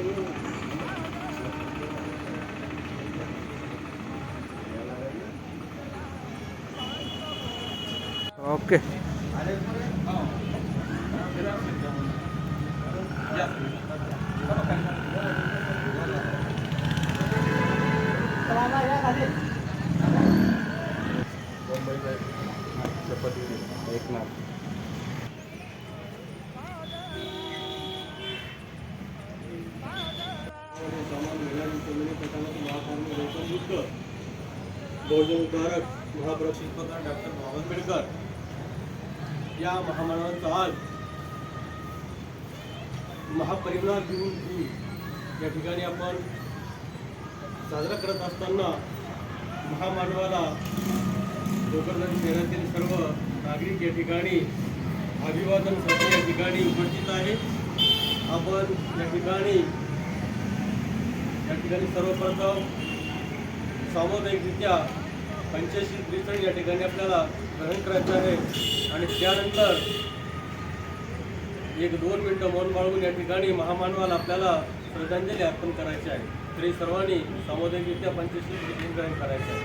Oke. Okay. Selamat ya, Kadir. Bombay baik. Cepat ini. Baik, nah. Eknath बहुजन उद्धारक महाप्रभू शिल्पकार doctor बाबा आंबेडकर या महामानवाचा आज महापरिवार घेऊन या ठिकाणी आपण साजरा करत असताना महामानवाला गोकर्ण शहरातील सर्व नागरिक या ठिकाणी अभिवादनसाठी या ठिकाणी उपस्थित आहे. आपण या ठिकाणी या ठिकाणी सर्वप्रथम सामुदायिकरित्या पंच्याऐंशी त्रिसण या ठिकाणी आपल्याला ग्रहण करायचं आहे. आणि त्यानंतर एक दोन मिनटं मौन बाळगून या ठिकाणी महामानवाला आपल्याला श्रद्धांजली अर्पण करायची आहे. तरी सर्वांनी सामुदायिकरित्या पंच्याऐंशी त्रेसष्ट ग्रहण करायचं आहे.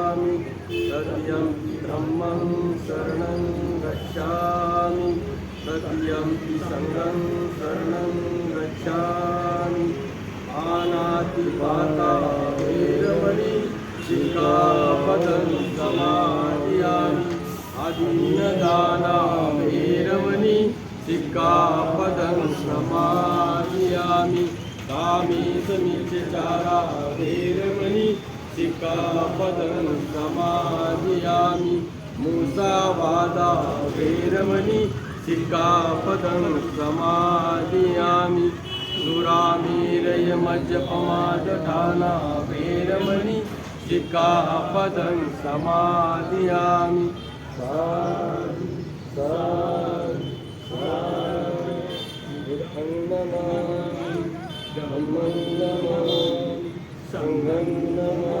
सत्यं ब्रह्मं शरणं गच्छामि। सत्यं सङ्गं शरणं गच्छामि। आनातिपाता वेदमणि शिखापदं समाधियामि अभिन्नदाना वेरमणि शिखापदं समाधियामि कामे समीचचारा वेरमणि सिक्का समाधियामि मूसावादा वैरमणि सिक्का पदन समाधियामि सुरामीरय मज्जपमादठाना वैरमणि सिक्का पदन समाधियामि संगम संगम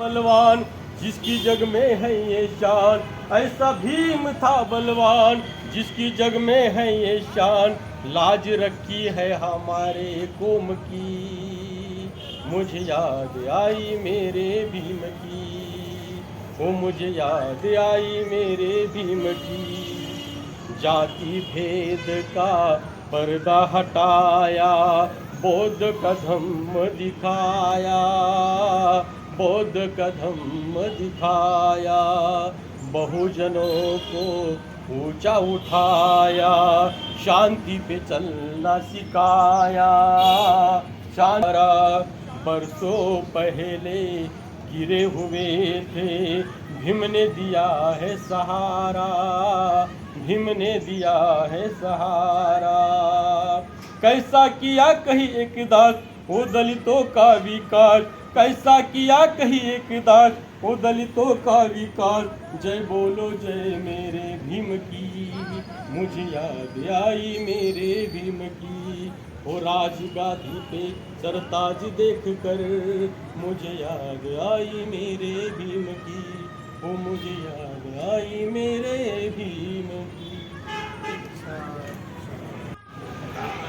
बलवान, जिसकी जग में है ये शान। ऐसा भीम था बलवान, जिसकी जग में है ये शान। लाज रखी है हमारे कोम की। मुझे याद आई मेरे भीम की। वो मुझे याद आई मेरे भीम की। जाति भेद का पर्दा हटाया, बौद्ध का धम्म दिखाया। बौद्ध का धम्म दिखाया बहुजनों को ऊँचा उठाया, शांति पे चलना सिखाया। शांरा बरसों पहले गिरे हुए थे भीम ने दिया है सहारा भीम ने दिया है सहारा। कैसा किया कहीं एक दास वो दलितों का विकास कैसा किया कही एक दास वो दलितों का विकास जय बोलो जय मेरे भीम की। मुझे याद आई मेरे भीम की। ओ राजगादी पे सरताज देख कर मुझे याद आई मेरे भीम की। ओ मुझे याद आई मेरे भीम की।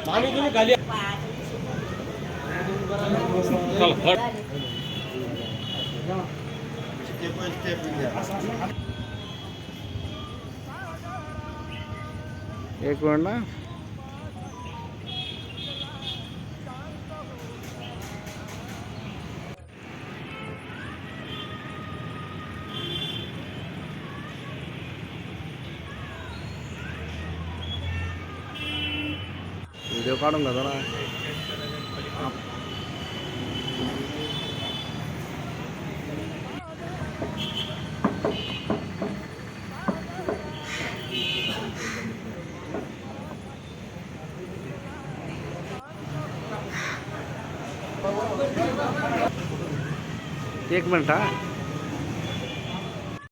मामी तुम्ही खाली एक मिनिट ना। काढून घ्या जरा एक मिनिट हां.